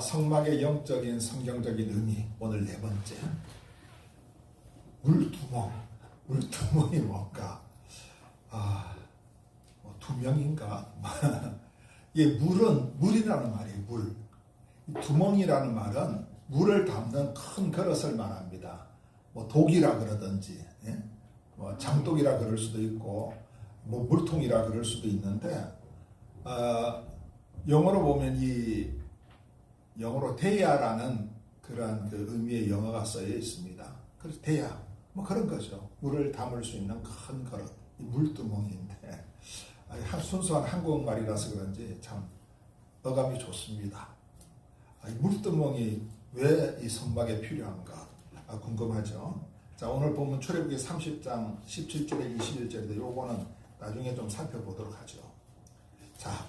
성막의 영적인 성경적인 의미 오늘 네 번째. 물두멍 물두멍이 뭔가? 아 뭐, 두명인가? 이 물은 물이라는 말이에요 물. 이 두멍이라는 말은 물을 담는 큰 그릇을 말합니다. 뭐 독이라 그러든지 예? 뭐 장독이라 그럴 수도 있고 뭐 물통이라 그럴 수도 있는데 어, 영어로 보면 이 영어로 대야라는 그러한 그 의미의 영어가 쓰여 있습니다. 그래서 대야 뭐 그런 거죠. 물을 담을 수 있는 큰 그릇, 이 물두멍인데 순수한 한국말이라서 그런지 참 어감이 좋습니다. 아, 이 물두멍이 왜이 성막에 필요한가 아, 궁금하죠. 자 오늘 보면 출애굽기 30장 17절에 21절인데 요거는 나중에 좀 살펴보도록 하죠. 자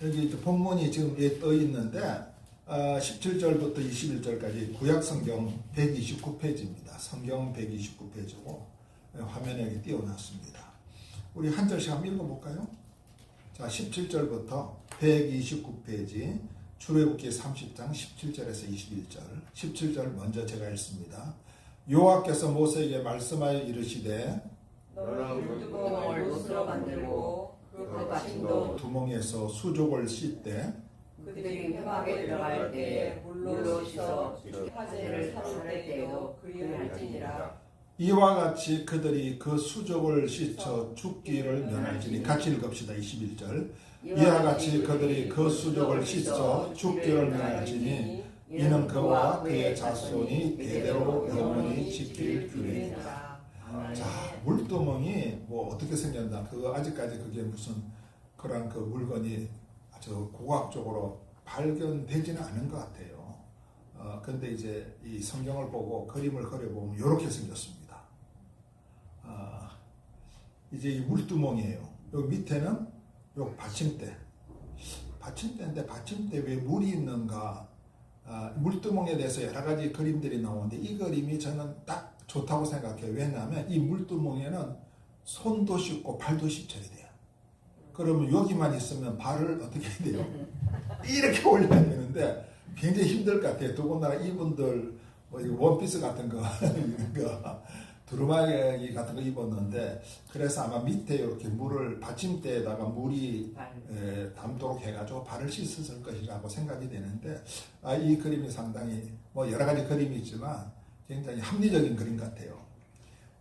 여기 본문이 지금 예, 떠 있는데 어, 17절부터 21절까지 구약 성경 129페이지입니다. 성경 129페이지고 화면에 여기 띄워놨습니다. 우리 한 절씩 한번 읽어볼까요? 자, 17절부터 129페이지 출애굽기 30장 17절에서 21절 17절 먼저 제가 읽습니다. 여호와께서 모세에게 말씀하여 이르시되 너는 만들고 그 받침도 두멍에서 수족을 씻되 그들이 회막에 들어갈 때에 물로 씻어 화제를 삼을 때에도 그리할지니라. 이와 같이 그들이 그 수족을 씻어 죽기를 면할지니 같이 읽읍시다 21절. 이와 같이 그들이 그 수족을 씻어 죽기를 면할지니 이는 그와 그의 자손이 대대로 영원히 지킬 규례니라. 자 물두멍이 뭐 어떻게 생겼나? 그거 아직까지 그게 무슨 그런 그 물건이 아주 고학적으로 발견되지는 않은 것 같아요. 어 근데 이제 이 성경을 보고 그림을 그려보면 이렇게 생겼습니다. 아 이제 이 물두멍이에요. 여기 밑에는 요 받침대. 받침대인데 받침대 왜 물이 있는가? 아, 물두멍에 대해서 여러 가지 그림들이 나오는데 이 그림이 저는 딱 좋다고 생각해요. 왜냐하면 이 물두멍에는 손도 씻고 발도 씻혀야 돼요. 그러면 여기만 있으면 발을 어떻게 해야 돼요? 이렇게 올려야 되는데 굉장히 힘들 것 같아요. 더군다나 이분들 뭐 원피스 같은 거 이런 거 두루마기 같은 거 입었는데 그래서 아마 밑에 이렇게 물을 받침대에다가 물이 에, 담도록 해가지고 발을 씻었을 것이라고 생각이 되는데 아, 이 그림이 상당히 뭐 여러 가지 그림이 있지만 굉장히 합리적인 그림 같아요.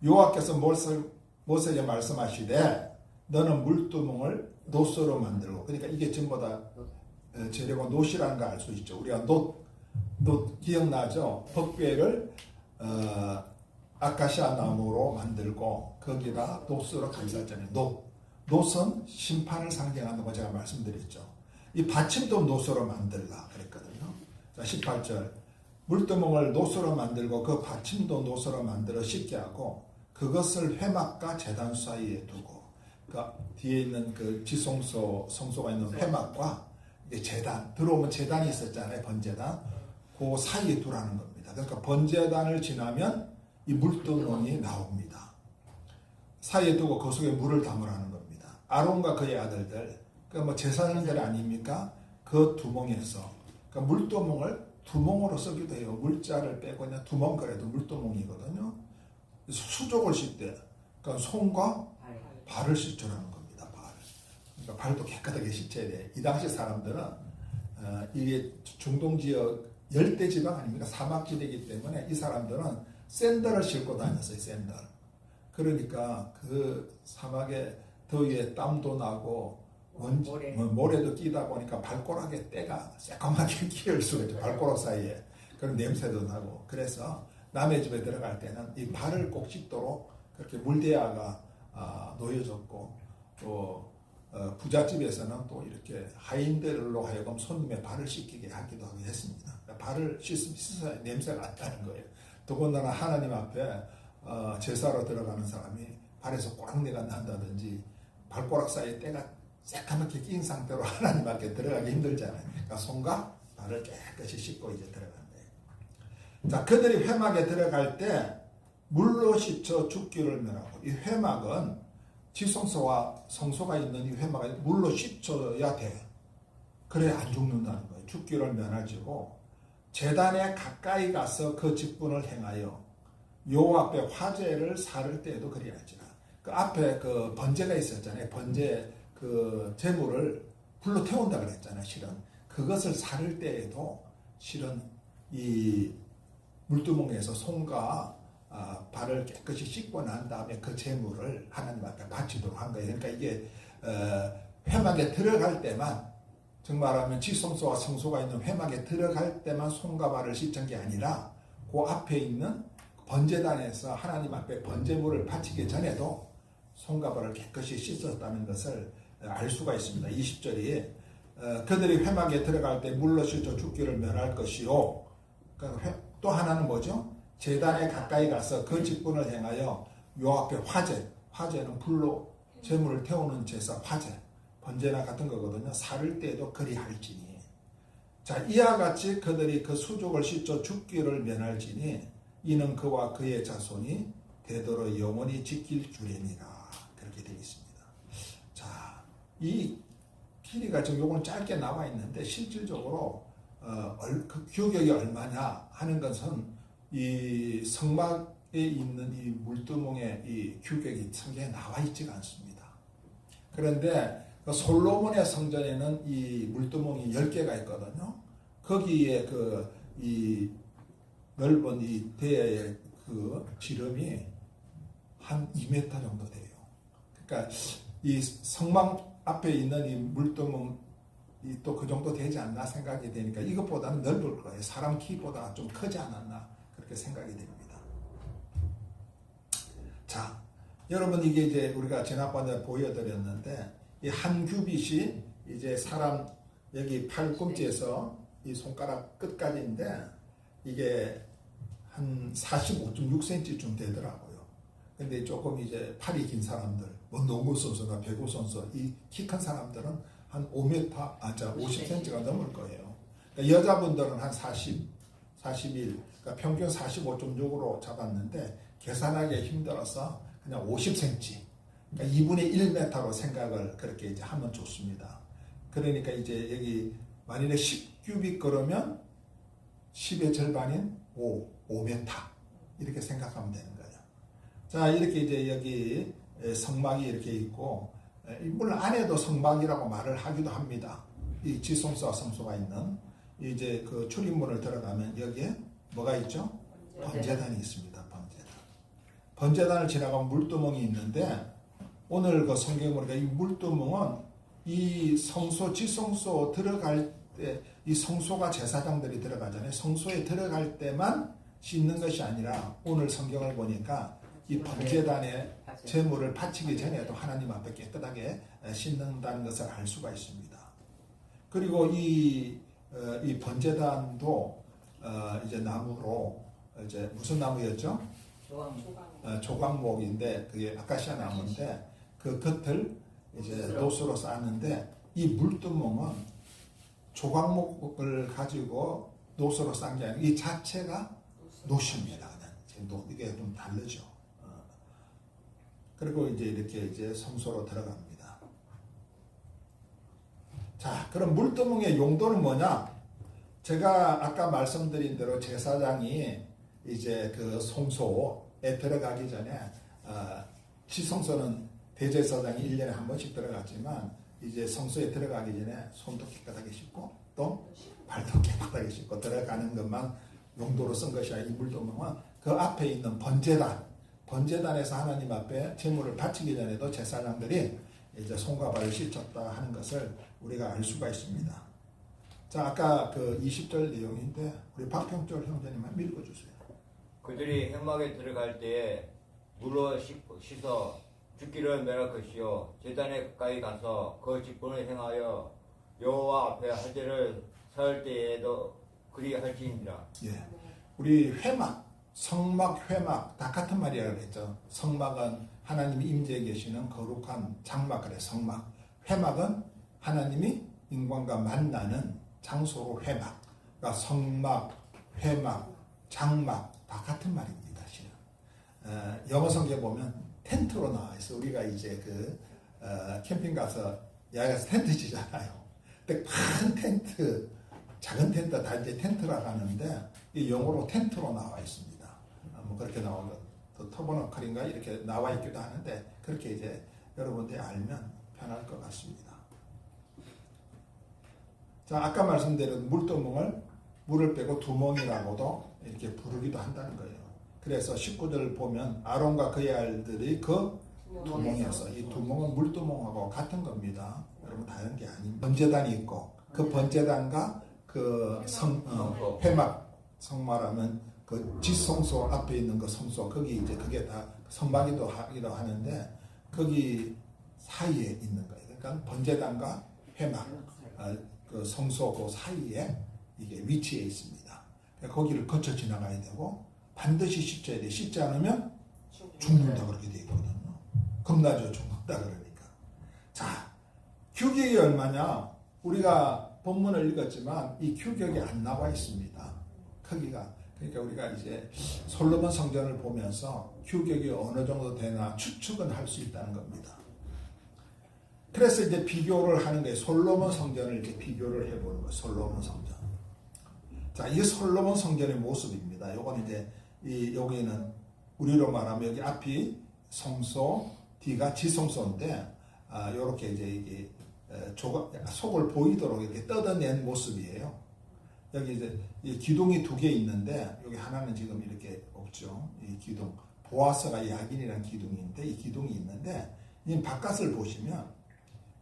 여호와께서 모세, 모세에게 말씀하시되 너는 물두멍을 노스로 만들고 그러니까 이게 전부 다 에, 재료가 노시라는 거알수 있죠. 우리가 노, 노 기억나죠? 벅배를 어, 아카시아 나무로 만들고 거기다 노스로 감쌌잖아요. 노. 노선 심판을 상징하는 거 제가 말씀드렸죠. 이 받침도 노스로 만들라 그랬거든요. 자, 18절. 물두멍을 노스로 만들고 그 받침도 노스로 만들어 씻게 하고 그것을 회막과 재단 사이에 두고 그 뒤에 있는 그 지성소 성소가 있는 회막과 재단 들어오면 재단이 있었잖아요 번제단 그 사이에 두라는 겁니다. 그러니까 번제단을 지나면 이 물두멍이 나옵니다. 사이에 두고 그 속에 물을 담으라는 겁니다. 아론과 그의 아들들 그러니까 뭐 제사장들 아닙니까? 그 두멍에서 그러니까 물두멍을 두멍으로 쓰기도 해요. 물자를 빼고 그냥 두멍 그래도 물두멍이거든요. 수족을 씻대. 그러니까 손과 발을 씻으라는 겁니다. 발. 그러니까 발도 깨끗하게 씻어야 돼. 이 당시 사람들은 어, 이게 중동 지역 열대 지방 아닙니까? 사막지대이기 때문에 이 사람들은 샌들을 신고 다녔어요. 샌들. 그러니까 그 사막의 더위에 땀도 나고 먼지, 모래. 뭐 모래도 끼다 보니까 발가락에 때가 새까맣게 끼을 수가 있죠. 발가락 사이에. 그런 냄새도 나고. 그래서 남의 집에 들어갈 때는 이 발을 꼭 씻도록 그렇게 물대야가 아, 놓여졌고 또 어, 부잣집에서는 또 이렇게 하인들로 하여금 손님의 발을 씻기게 하기도 하고 했습니다. 발을 씻으면 냄새가 안 나는 거예요. 더군다나 하나님 앞에 어, 제사로 들어가는 사람이 발에서 꼬랑내가 난다든지 발가락 사이에 때가 새까맣게 낀 상태로 하나님 앞에 들어가기 힘들잖아요. 그러니까 손과 발을 깨끗이 씻고 이제 들어간 거예요. 자, 그들이 회막에 들어갈 때 물로 씻어 죽기를 면하고 이 회막은 지성소와 성소가 있는 이 회막을 물로 씻어야 돼. 그래 안 죽는다는 거예요. 죽기를 면하지고 재단에 가까이 가서 그 직분을 행하여 요 앞에 화제를 사를 때에도 그리할지라. 그 앞에 그 번제가 있었잖아요. 번제 그 재물을 불로 태운다 그랬잖아요. 실은 그것을 사를 때에도 실은 이 물두멍에서 손과 아, 발을 깨끗이 씻고 난 다음에 그 재물을 하나님 앞에 바치도록 한 거예요. 그러니까 이게 어, 회막에 들어갈 때만 정말하면 지성소와 성소가 있는 회막에 들어갈 때만 손과 발을 씻은 게 아니라 그 앞에 있는 번제단에서 하나님 앞에 번제물을 바치기 전에도 손과 발을 깨끗이 씻었다는 것을 알 수가 있습니다. 20절이 어, 그들이 회막에 들어갈 때 물로 씻어 죽기를 면할 것이요. 그러니까 회- 또 하나는 뭐죠? 재단에 가까이 가서 그 직분을 행하여 요 앞에 화제, 화제는 불로 재물을 태우는 제사 화제, 번제나 같은 거거든요. 사를 때도 그리할지니. 자, 이와 같이 그들이 그 수족을 씻어 죽기를 면할지니 이는 그와 그의 자손이 되도록 영원히 지킬 줄이니라. 그렇게 되어 있습니다. 자, 이 길이가 지금 요건 짧게 나와 있는데 실질적으로 어, 얼- 그 규격이 얼마냐 하는 것은 이 성막에 있는 이 물두멍의 이 규격이 성경에 나와 있지가 않습니다. 그런데 그 솔로몬의 성전에는 이 물두멍이 10개가 있거든요. 거기에 그 이 넓은 이 대의 그 지름이 한 2m 정도 돼요. 그러니까 이 성막 앞에 있는 이 물두멍 또 그 정도 되지 않나 생각이 되니까 이것보다는 넓을 거예요. 사람 키보다 좀 크지 않았나 그렇게 생각이 됩니다. 자, 여러분 이게 이제 우리가 지난번에 보여드렸는데 이 한 규빗이 이제 사람 여기 팔꿈치에서 이 손가락 끝까지인데 이게 한 45.6cm쯤 되더라고요. 근데 조금 이제 팔이 긴 사람들, 뭐 농구 선수나 배구 선수, 이 키 큰 사람들은 한 5m, 아, 자, 50cm가 넘을 거예요. 그러니까 여자분들은 한 40, 41, 그러니까 평균 45.6으로 잡았는데 계산하기 힘들어서 그냥 50cm, 그러니까 2분의 1m로 생각을 그렇게 이제 하면 좋습니다. 그러니까 이제 여기 만일에 10규빅 그러면 10의 절반인 5, 5m 이렇게 생각하면 되는 거예요. 자 이렇게 이제 여기 에, 성막이 이렇게 있고 에, 물론 안에도 성막이라고 말을 하기도 합니다. 이 지성소와 성소가 있는 이제 그 출입문을 들어가면 여기에 뭐가 있죠? 번제단이 있습니다. 번제단. 번제단을 지나가면 물두멍이 있는데 오늘 그 성경에 보니까 이 물두멍은 이 성소 지성소 들어갈 때 이 성소가 제사장들이 들어가잖아요. 성소에 들어갈 때만 씻는 것이 아니라 오늘 성경을 보니까 이 번제단에 제물을 바치기 전에도 하나님 앞에 깨끗하게 씻는다는 것을 알 수가 있습니다. 그리고 이, 어, 이 번제단도 어, 이제 나무로 이제 무슨 나무였죠? 어, 조각목 인데 그게 아카시아 나무인데 그 겉을 이제 노스로. 쌓았는데 이 물두멍은 조각목을 가지고 노스로 싼게 아니고 이 자체가 노십니다. 이게 좀 다르죠. 어. 그리고 이제 이렇게 이제 성소로 들어갑니다. 자, 그럼 물두멍의 용도는 뭐냐? 제가 아까 말씀드린 대로 제사장이 이제 그 성소에 들어가기 전에 어, 지성소는 대제사장이 1년에 한 번씩 들어갔지만 이제 성소에 들어가기 전에 손도 깨끗하게 씻고 또 발도 깨끗하게 씻고 들어가는 것만 용도로 쓴 것이야. 이 물도멍은 그 앞에 있는 번제단, 번제단에서 하나님 앞에 제물을 바치기 전에도 제사장들이 이제 손과 발을 씻었다 하는 것을 우리가 알 수가 있습니다. 자, 아까 그 20절 내용인데 우리 박평철 형제님 한번 읽어주세요. 그들이 행막에 들어갈 때에 물로 씻- 씻어 죽기를 면할 것이요 제단에 가까이 가서 그 직분을 행하여 여호와 앞에 할례를 살 때에도 그리할지니라 예. 우리 회막, 성막, 회막 다 같은 말이라 그랬죠. 성막은 하나님이 임재해 계시는 거룩한 장막 그래 성막. 회막은 하나님이 인간과 만나는 장소로 회막. 그러니까 성막, 회막, 장막 다 같은 말입니다. 실은. 어, 영어 성경 보면 텐트로 나와 있어. 우리가 이제 그 어, 캠핑 가서 야외에서 텐트 치잖아요. 근데 큰 텐트, 작은 텐트 다 이제 텐트라고 하는데 이 영어로 텐트로 나와 있습니다. 아, 뭐 그렇게 나오는 또 터보너클인가 이렇게 나와 있기도 하는데 그렇게 이제 여러분들이 알면 편할 것 같습니다. 자, 아까 말씀드린 물두멍을 물을 빼고 두멍이라고도 이렇게 부르기도 한다는 거예요. 그래서 19절 보면 아론과 그의 아들들이 그 두멍에서 이 두멍은 물두멍하고 같은 겁니다. 여러분 다른 게 아닌 번제단이 있고 그 번제단과 그 성, 어, 회막 성마라면 그 지성소 앞에 있는 그 성소 거기 이제 그게 다 성막이도 하기도 하는데 거기 사이에 있는 거예요. 그러니까 번제단과 회막 어, 그 성소 그 사이에 이게 위치해 있습니다. 그러니까 거기를 거쳐 지나가야 되고 반드시 씻어야 돼. 씻지 않으면 죽는다 그렇게 돼 있거든요. 겁나죠 죽는다 그러니까. 자 규격이 얼마냐? 우리가 본문을 읽었지만 이 규격이 안 나와 있습니다. 크기가. 그러니까 우리가 이제 솔로몬 성전을 보면서 규격이 어느 정도 되나 추측은 할 수 있다는 겁니다. 그래서 이제 비교를 하는 거예요. 솔로몬 성전을 이렇게 비교를 해보는 거예요. 솔로몬 성전. 자, 이 솔로몬 성전의 모습입니다. 요건 이제 이 여기는 우리로 말하면 여기 앞이 성소, 뒤가 지성소인데 아, 요렇게 이제 이게 속을 보이도록 이렇게 뜯어낸 모습이에요. 여기 이제 이 기둥이 두 개 있는데 여기 하나는 지금 이렇게 없죠. 이 기둥 보아스가 야긴이라는 기둥인데 이 기둥이 있는데 이 바깥을 보시면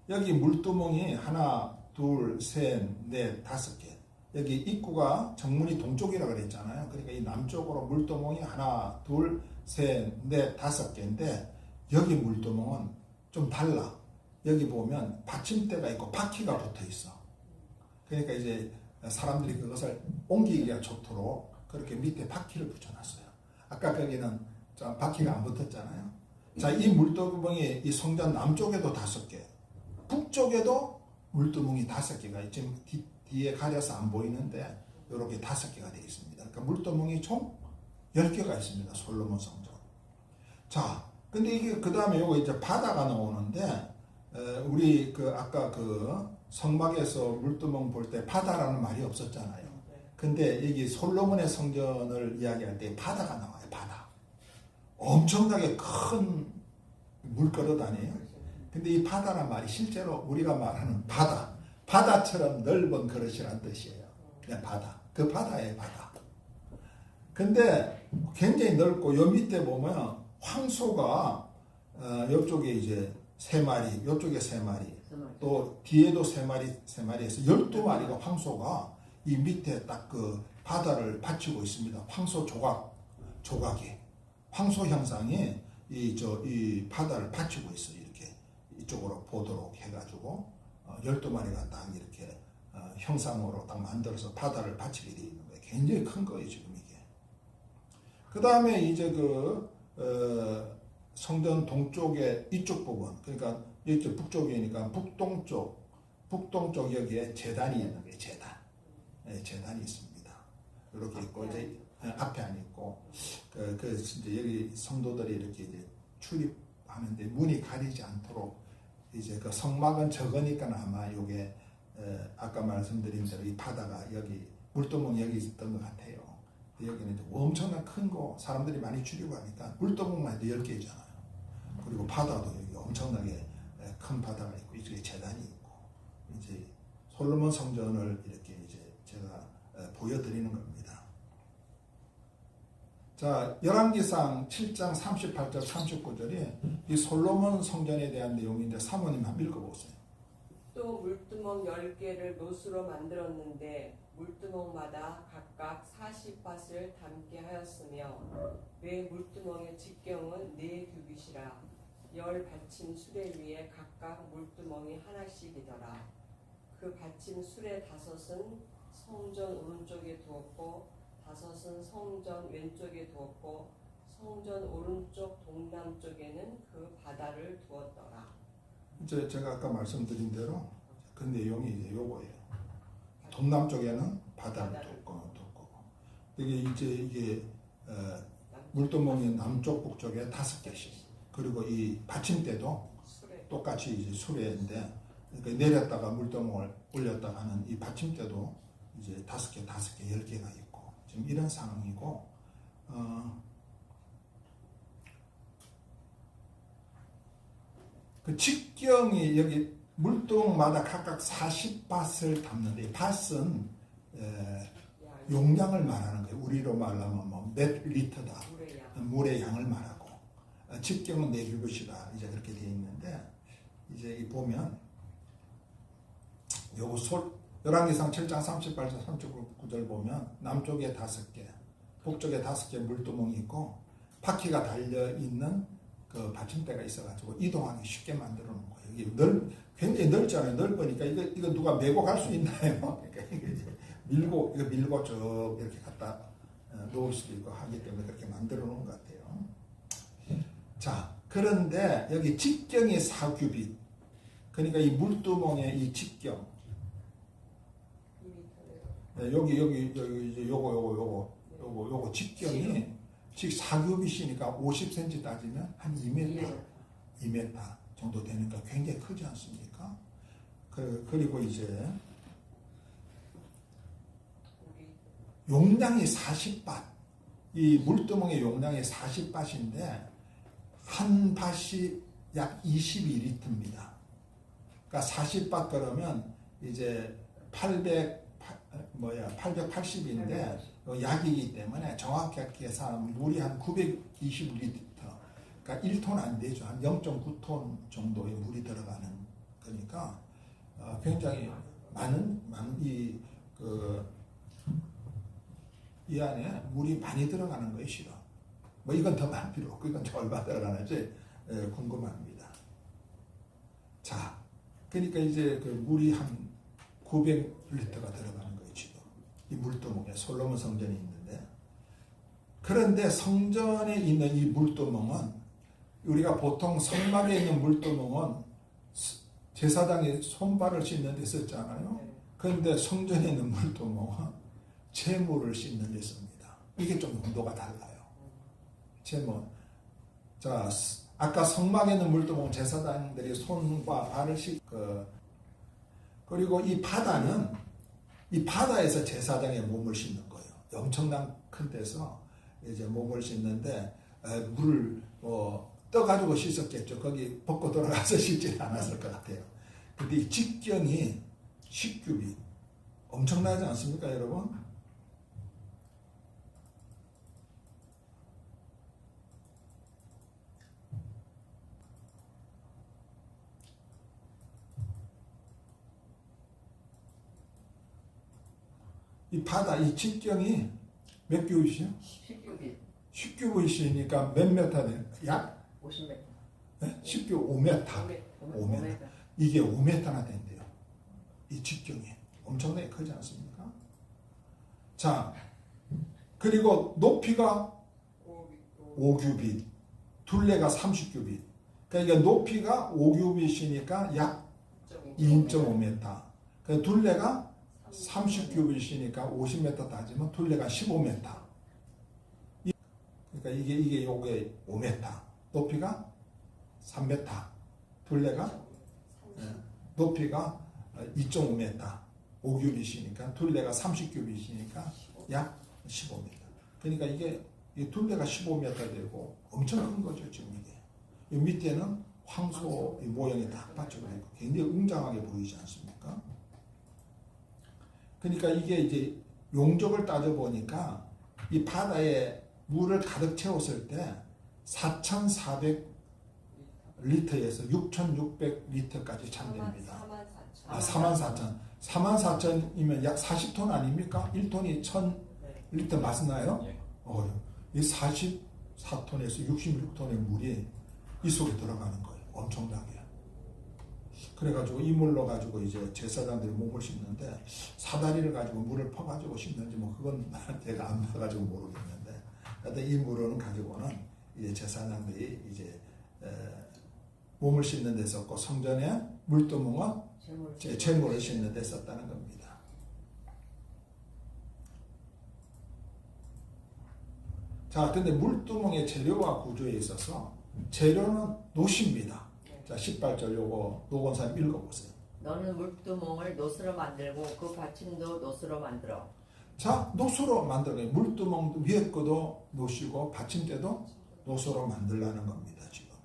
여기 물두멍이 하나, 둘, 셋, 넷, 다섯 개. 여기 입구가 정문이 동쪽이라 그랬잖아요. 그러니까 이 남쪽으로 물두멍이 하나, 둘, 셋, 넷, 다섯 개인데 여기 물두멍은 좀 달라. 여기 보면 받침대가 있고 바퀴가 붙어 있어. 그러니까 이제 사람들이 그것을 옮기기가 좋도록 그렇게 밑에 바퀴를 붙여놨어요. 아까 거기는 자, 바퀴가 안 붙었잖아요. 자, 이 물두멍이 이 성전 남쪽에도 다섯 개, 북쪽에도 물두멍이 다섯 개가 지금 뒤, 뒤에 가려서 안 보이는데 이렇게 다섯 개가 되어 있습니다. 그러니까 물두멍이 총 10개가 있습니다. 솔로몬 성전. 자, 근데 이게 그 다음에 요거 이제 바다가 나오는데 에, 우리 그 아까 그 성막에서 물두멍 볼 때 바다라는 말이 없었잖아요. 근데 여기 솔로몬의 성전을 이야기할 때 바다가 나와요. 바다. 엄청나게 큰 물그릇 아니에요? 근데 이 바다란 말이 실제로 우리가 말하는 바다, 바다처럼 넓은 그릇이란 뜻이에요. 그냥 바다. 그 바다의 바다. 근데 굉장히 넓고 요 밑에 보면 황소가 어, 옆쪽에 이제 세 마리, 옆쪽에 세 마리, 또 뒤에도 세 마리, 세 마리에서 열두 마리가 황소가 이 밑에 딱 그 바다를 받치고 있습니다. 황소 조각, 조각이 황소 형상이 이 저이 바다를 받치고 있어요. 이렇게 이쪽으로 보도록 해가지고 어, 열두 마리가 딱 이렇게 어, 형상으로 딱 만들어서 바다를 받치게 되어 있는 거예요. 굉장히 큰 거예요 지금 이게. 그 다음에 이제 그 어, 성전 동쪽의 이쪽 부분, 그러니까 이쪽 북쪽이니까 북동쪽, 북동쪽 여기에 재단이 있는 거예요. 재단, 네, 재단이 있습니다. 이렇게 있고 이제 네, 앞에 안 있고 그, 그 이제 여기 성도들이 이렇게 이제 출입하는데 문이 가리지 않도록 이제 그 성막은 적으니까 아마 요게 에, 아까 말씀드린 대로 이 바다가 여기 물두멍 여기 있었던 것 같아요. 여기는 엄청난 큰 거 사람들이 많이 출입하니까 물두멍만 해도 10개잖아요. 그리고 바다도 여기 엄청나게 에, 큰 바다가 있고 이쪽에 재단이 있고 이제 솔로몬 성전을 이렇게 이제 제가 에, 보여드리는 겁니다. 자, 열왕기상 7장 38절 39절이 이 솔로몬 성전에 대한 내용인데 사모님 한번 읽어보세요. 또 물두멍 10개를 노수로 만들었는데 물두멍마다 각각 40밭을 담게 하였으며 매 물두멍의 직경은 네 규빗이라 열 받침 수레 위에 각각 물두멍이 하나씩이더라. 그 받침 수레 다섯은 성전 오른쪽에 두었고 다섯은 성전 왼쪽에 두었고 성전 오른쪽 동남쪽에는 그 바다를 두었더라. 이제 제가 아까 말씀드린 대로 그 내용이 이제 요거예요. 동남쪽에는 바다를 뒀고 뒀고. 이게 이제 이게 어, 물두멍이 남쪽 북쪽에 다섯 개씩 그리고 이 받침대도 수레 똑같이 이제 수레인데 그러니까 내렸다가 물동을 올렸다가 하는 이 받침대도 이제 다섯 개, 다섯 개, 열 개가 있고 지금 이런 상황이고 어, 그 직경이 여기 물동마다 각각 40밭을 담는데 이 밭은 에, 야, 용량을 말하는 거예요. 우리로 말하면 뭐 몇 리터다. 물의 양. 물의 양을 말하고 어, 직경은 네 규빗이다 이제 그렇게 되어 있는데 이제 이 보면 요거 솔 열왕기상 7장 38절 39절 보면 남쪽에 다섯 개 북쪽에 다섯 개 물두멍이 있고 바퀴가 달려 있는 그 받침대가 있어가지고 이동하기 쉽게 만들어 놓은 거예요. 이게 넓 굉장히 넓잖아요. 넓으니까 이거 이거 누가 메고 갈 수 있나요? 그러니까 이게 이제 밀고 이거 밀고 쭉 이렇게 갖다 어, 놓을 수도 있고 하기 때문에 그렇게 만들어 놓은 것 같아요. 자, 그런데 여기 직경이 4규빗. 그러니까 이 물두멍의 이 직경. 네, 여기, 여기, 여기, 이제 요거, 요거, 요거, 요거, 요거 직경이 즉 4규빗이니까 50cm 따지면 한 2m, 2m 정도 되니까 굉장히 크지 않습니까? 그, 그리고 이제 용량이 40밭. 이 물두멍의 용량이 40밭인데 한 밭이 약 22리터입니다. 그러니까 40밭 그러면 이제 800 뭐야 880인데 약이기 때문에 정확하게 계산하면 물이 한 920리터. 그러니까 1톤 안 되죠. 한 0.9톤 정도의 물이 들어가는 거니까 어, 굉장히 많은 많은 이 그 이 안에 물이 많이 들어가는 거예요, 실은. 뭐 이건 더 많이 필요 없고 이건 저 얼마 들어가는지 에, 궁금합니다. 자, 그러니까 이제 그 물이 한 900리터가 들어가는 거예요, 지금. 이 물두멍에 솔로몬 성전이 있는데. 그런데 성전에 있는 이 물두멍은 우리가 보통 성막에 있는 물두멍은 제사장이 손발을 씻는 데 썼잖아요. 네. 그런데 성전에 있는 물두멍은 재물을 씻는 데 씁니다. 이게 좀 용도가 달라요. 재물. 자, 스- 아까 성막에 있는 물두멍 제사장들이 손과 발을 씻, 그, 그리고 이 바다는 이 바다에서 제사장의 몸을 씻는 거예요. 엄청난 큰 데서 이제 몸을 씻는데 에, 물을 뭐 떠가지고 씻었겠죠. 거기 벗고 돌아가서 씻지 않았을 것 같아요. 근데 이 직경이 10규빗 엄청나지 않습니까, 여러분? 이 바다, 이 직경이 몇 규빗이요? 10규빗 10규빗이니까 몇 메타 돼? 약 50m. 네? 10규 5m. 5m. 이게 5m나 된대요. 이 직경이 엄청나게 크지 않습니까? 자, 그리고 높이가 오- 5규빗, 둘레가 30규빗. 그러니까 높이가 5규빗이니까 약 2.5m. 그 둘레가 30규빗이니까 50m 따지면 둘레가 15m. 이- 그러니까 이게 이게 요게 5m. 높이가 3m. 둘레가 예, 높이가 2.5m. 5규빗이니까 둘레가 30규빗이니까 약 15m. 그러니까 이게 이 둘레가 15m 되고 엄청 큰 거죠 지금 이게. 이 밑에는 황소 이 모양이 딱 받쳐가 있고 굉장히 웅장하게 보이지 않습니까? 그러니까 이게 이제 용적을 따져 보니까 이 바다에 물을 가득 채웠을 때 4,400 리터에서 6,600리터까지 찬답니다. 4만 4천. 아, 44,000. 44,000이면 약 40톤 아닙니까? 1톤이 1,000 네. 리터 맞나요? 예. 어, 이 44톤에서 66톤의 물이 이 속에 들어가는 거예요. 엄청나게. 그래가지고 이 물로 가지고 이제 제사장들이 몸을 씻는데 사다리를 가지고 물을 퍼가지고 씻는지 뭐 그건 제가 안 봐가지고 모르겠는데 하여튼 이 물은 가지고는 이제 제사장들이 이제 에, 몸을 씻는 데 썼고 성전에 물두멍은 재물 제 재물을 씻는 데 썼다는 겁니다. 자, 근데 물두멍의 재료와 구조에 있어서 재료는 노시입니다. 자, 18절 요거 노건사님 읽어보세요. 너는 물두멍을 노스로 만들고 그 받침도 노스로 만들어. 자, 노수로 만들어요. 물두멍 위에 거도 노시고 받침대도 노수로 만들라는 겁니다, 지금.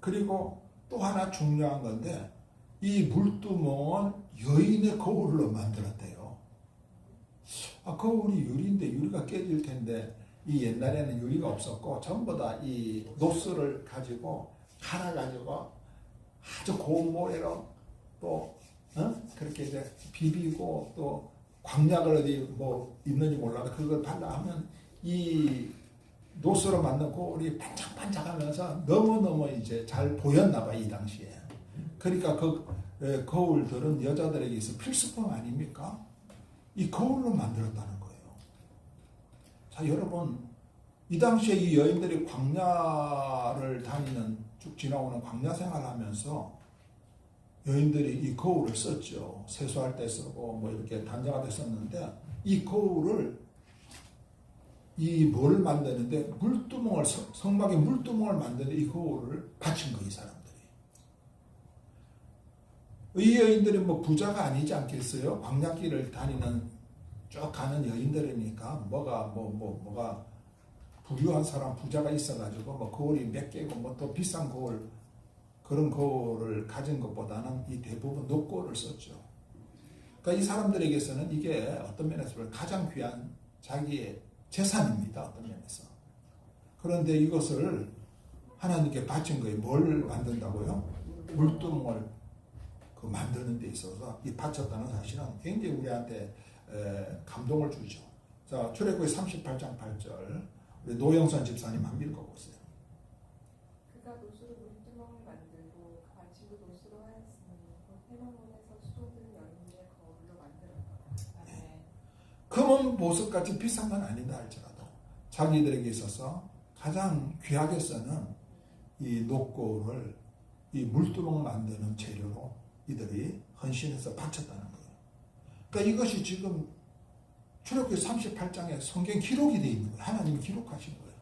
그리고 또 하나 중요한 건데, 이 물두멍은 여인의 거울로 만들었대요. 아, 거울이 유리인데 유리가 깨질 텐데, 이 옛날에는 유리가 없었고, 전부 다 이 노스를 가지고, 하나 가지고, 아주 고운 모래로 또, 어? 그렇게 이제 비비고, 또, 광약을 어디 뭐 있는지 몰라 그걸 발라하면 이 노스로 만든 거울이 반짝반짝하면서 너무너무 이제 잘 보였나 봐 이 당시에 그러니까 그 에, 거울들은 여자들에게 있어 필수품 아닙니까? 이 거울로 만들었다는 거예요 자 여러분 이 당시에 이 여인들이 광야를 다니는 쭉 지나오는 광야 생활을 하면서 여인들이 이 거울을 썼죠. 세수할 때 쓰고 뭐 이렇게 때 썼는데 이 거울을 이 뭐를 만드는데 물두멍을 성- 성막에 물두멍을 만드는 이 거울을 바친 거이 사람들이. 이 여인들이 뭐 부자가 아니지 않겠어요? 광야길을 다니는 쭉 가는 여인들이니까 뭐가 뭐 뭐 뭐, 가 부유한 사람 부자가 있어가지고 뭐 거울이 몇 개고 뭐 또 비싼 거울 그런 거울을 가진 것보다는 이 대부분 녹고를 썼죠. 그러니까 이 사람들에게서는 이게 어떤 면에서 가장 귀한 자기의 재산입니다. 어떤 면에서. 그런데 이것을 하나님께 바친 거에 뭘 만든다고요? 물두멍을 그 만드는 데 있어서 이 바쳤다는 사실은 굉장히 우리한테 에, 감동을 주죠. 자, 출애굽기 38장 8절 우리 노영선 집사님 한번 읽어보세요. 그가 노수로 물두멍을 만들고 그 받침도 노수로 하였으니 그 해망원에서 수종들은 여인의 거울로 만들었다. 아멘. 금은 보석같이 비싼 건 아니다 할지라도 자기들에게 있어서 가장 귀하게 쓰는 이 녹고를 이 물두멍 만드는 재료로 이들이 헌신해서 바쳤다는 거예요. 그러니까 이것이 지금 출애굽기 38장에 성경 기록이 되어 있는 거예요. 하나님이 기록하신 거예요.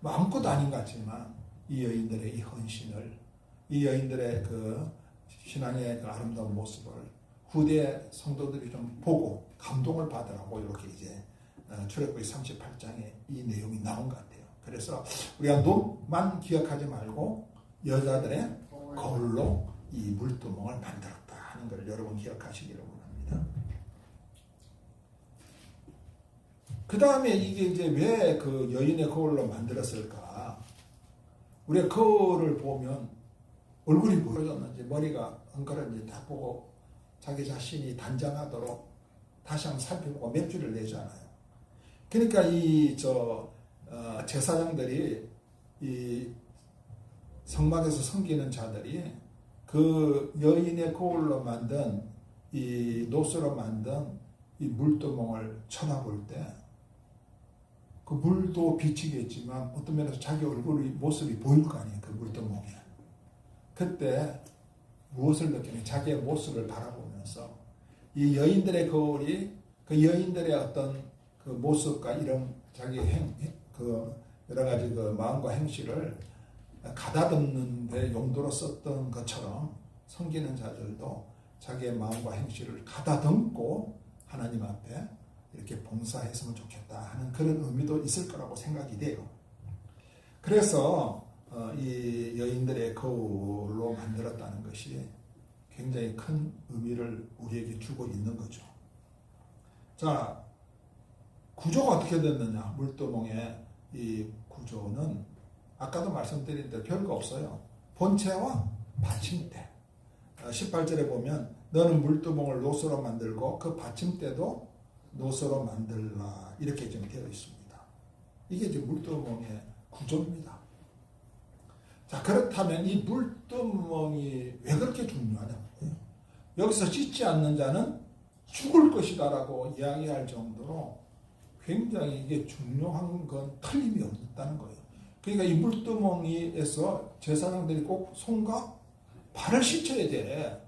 뭐 아무것도 아닌 것 같지만 이 여인들의 이 헌신을 이 여인들의 그 신앙의 그 아름다운 모습을 후대 성도들이 좀 보고 감동을 받으라고 이렇게 이제 어, 출애굽기 38장에 이 내용이 나온 것 같아요. 그래서 우리가 노만 기억하지 말고 여자들의 거울. 거울로 이 물두멍을 만들었다 하는 걸 여러분 기억하시기를 원합니다. 그 다음에 이게 이제 왜 그 여인의 거울로 만들었을까? 우리가 거울을 보면 얼굴이 보여졌는지 머리가 엉클었는지 다 보고 자기 자신이 단정하도록 다시 한번 살펴보고 몇 줄을 내잖아요. 그러니까 이저 제사장들이 이 성막에서 섬기는 자들이 그 여인의 거울로 만든 이 노스로 만든 이 물두멍을 쳐다볼 때 그 물도 비치겠지만 어떤 면에서 자기 얼굴이 모습이 보일 거 아니에요 그 물두멍에. 그때 무엇을 느끼냐 자기의 모습을 바라보면서 이 여인들의 거울이 그 여인들의 어떤 그 모습과 이런 자기 행, 그 여러 가지 그 마음과 행실을 가다듬는 데 용도로 썼던 것처럼 섬기는 자들도 자기의 마음과 행실을 가다듬고 하나님 앞에 이렇게 봉사했으면 좋겠다 하는 그런 의미도 있을 거라고 생각이 돼요. 그래서 어, 이 여인들의 거울로 만들었다는 것이 굉장히 큰 의미를 우리에게 주고 있는 거죠. 자, 구조가 어떻게 됐느냐? 물두멍의 이 구조는 아까도 말씀드린 대로 별거 없어요. 본체와 받침대. 18절에 보면 너는 물두멍을 노스로 만들고 그 받침대도 노스로 만들라 이렇게 지금 되어 있습니다. 이게 이제 물두멍의 구조입니다. 자 그렇다면 이 물두멍이 왜 그렇게 중요하냐고요. 여기서 짓지 않는 자는 죽을 것이다 라고 이야기할 정도로 굉장히 이게 중요한 건 틀림이 없다는 거예요. 그러니까 이 물두멍이에서 제사장들이 꼭 손과 발을 씻어야 돼.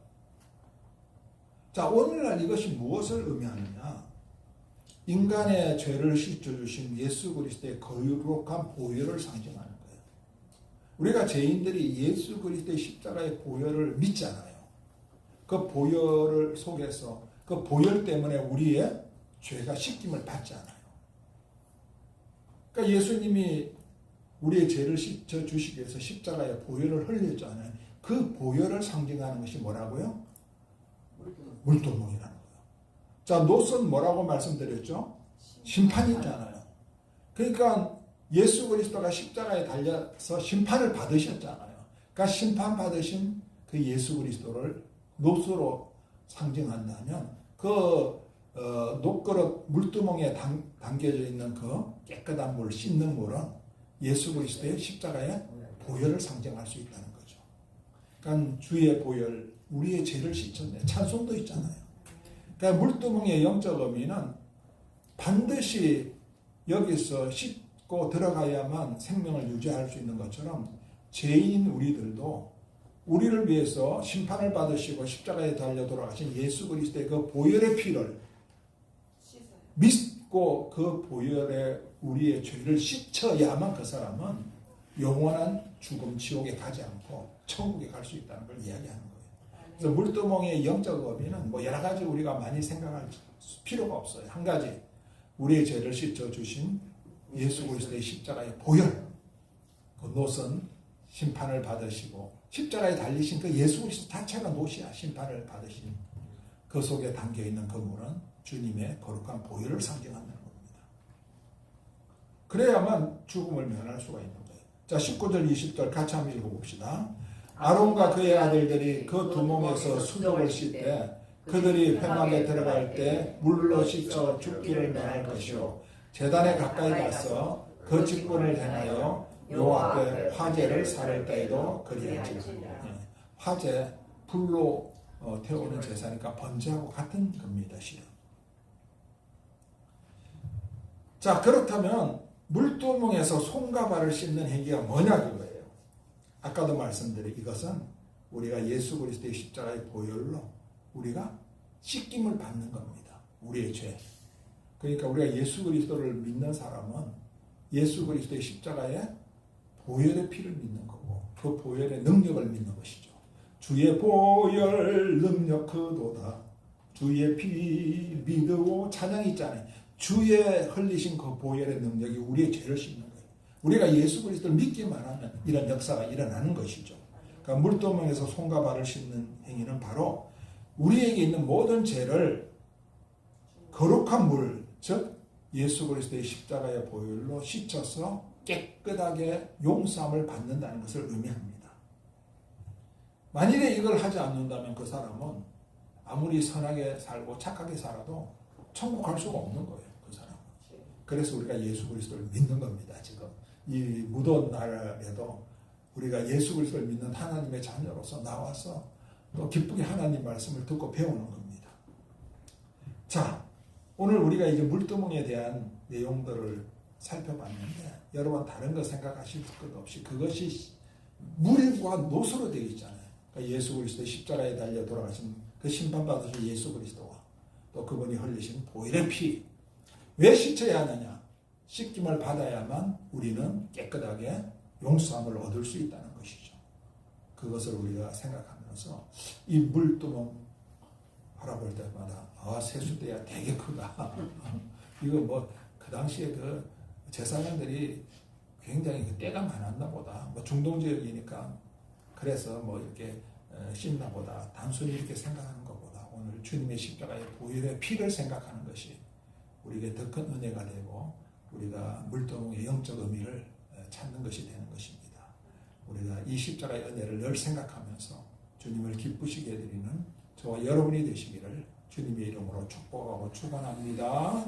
자, 오늘날 이것이 무엇을 의미하느냐? 인간의 죄를 씻어주신 예수 그리스도의 거룩한 보혈을 상징하는 거예요. 우리가 죄인들이 예수 그리스도의 십자가의 보혈을 믿잖아요. 그 보혈을 속에서 그 보혈 때문에 우리의 죄가 씻김을 받지 않아요. 그러니까 예수님이 우리의 죄를 씻어 주시기 위해서 십자가에 보혈을 흘렸잖아요. 그 보혈을 상징하는 것이 뭐라고요? 거예요. 자, 노선 뭐라고 말씀드렸죠? 심판이 있잖아요. 그러니까 예수 그리스도가 십자가에 달려서 심판을 받으셨잖아요. 그러니까 심판 받으신 그 예수 그리스도를 노수로 상징한다면 그 어, 녹그릇 물두멍에 담, 담겨져 있는 그 깨끗한 물, 씻는 물은 예수 그리스도의 십자가의 보혈을 상징할 수 있다는 거죠. 그러니까 주의 보혈, 우리의 죄를 씻었네. 찬송도 있잖아요. 그러니까 물두멍의 영적 의미는 반드시 여기서 씻고 들어가야만 생명을 유지할 수 있는 것처럼 죄인 우리들도 우리를 위해서 심판을 받으시고 십자가에 달려 돌아가신 예수 그리스도의 그 보혈의 피를. 믿고 그 보혈에 우리의 죄를 씻어야만 그 사람은 영원한 죽음 지옥에 가지 않고 천국에 갈 수 있다는 걸 거예요. 그래서 물두멍의 영적 의미는 뭐 여러 가지 우리가 많이 생각할 필요가 없어요. 한 가지 우리의 죄를 씻어 주신 예수 그리스도의 십자가의 보혈 그 노선 심판을 받으시고 십자가에 달리신 그 예수 그리스도 자체가 노시야 심판을 받으신 그 속에 담겨 있는 그 물은 주님의 거룩한 보혈을 상징한다는 겁니다. 그래야만 죽음을 면할 수가 있는 거예요. 자, 19절 20절 같이 한번 읽어봅시다. 아론과 그의 아들들이 그 두멍에서 수족을 씻되 그들이 회막에 들어갈 때 물로 씻어 죽기를 면할 것이요. 재단에 가까이 가서 그 직분을 행하여 여호와 앞에 화제를 사를 때에도 그리할지라. 예. 화제 불로 어, 태우는 제사니까 번제하고 같은 겁니다 실은. 자 그렇다면 물두멍에서 손과 발을 씻는 행위가 뭐냐 그거예요 아까도 말씀드린 이것은 우리가 예수 그리스도의 십자가의 보혈로 우리가 씻김을 받는 겁니다. 우리의 죄. 그러니까 우리가 예수 그리스도를 믿는 사람은 예수 그리스도의 십자가에 보혈의 피를 믿는 거고 그 보혈의 능력을 믿는 것이죠. 주의 보혈 능력 그도다. 주의 피 믿고 찬양이 있잖아요. 주의 흘리신 그 보혈의 능력이 우리의 죄를 씻는. 우리가 예수 그리스도를 믿기만 하면 이런 역사가 일어나는 것이죠. 그러니까 물도망에서 손과 발을 씻는 행위는 바로 우리에게 있는 모든 죄를 거룩한 물, 즉 예수 그리스도의 십자가의 보혈로 씻어서 깨끗하게 용서함을 받는다는 것을 의미합니다. 만일에 이걸 하지 않는다면 그 사람은 아무리 선하게 살고 착하게 살아도 천국 갈 수가 없는 거예요. 그 사람은. 그래서 우리가 예수 그리스도를 믿는 겁니다. 지금 이 무더운 날에도 우리가 예수 그리스도를 믿는 하나님의 자녀로서 나와서 또 기쁘게 하나님 말씀을 듣고 배우는 겁니다. 자, 오늘 우리가 이제 물두멍에 대한 내용들을 살펴봤는데 여러분 다른 거 생각하실 것 없이 그것이 물과 노수로 되어 있잖아요. 그러니까 예수 그리스도 십자가에 달려 돌아가신 그 심판 받으신 예수 그리스도와 또 그분이 흘리신 보혈의 피. 왜 씻어야 하느냐? 씻김을 받아야만 우리는 깨끗하게 용서함을 얻을 수 있다는 것이죠. 그것을 우리가 생각하면서 이 물두멍 바라볼 때마다 아 세수대야 되게 크다. 이거 뭐 그 당시에 그 제사장들이 굉장히 그 때가 많았나 보다. 뭐 중동 지역이니까 그래서 뭐 이렇게 어, 씻나 보다. 단순히 이렇게 생각하는 것보다 오늘 주님의 십자가의 보혈의 피를 생각하는 것이 우리에게 더 큰 은혜가 되고 우리가 물동의 영적 의미를 어, 찾는 것이 되는 것입니다. 우리가 이 십자가의 은혜를 늘 생각하면서 주님을 기쁘시게 해드리는 저와 여러분이 되시기를 주님의 이름으로 축복하고 축원합니다.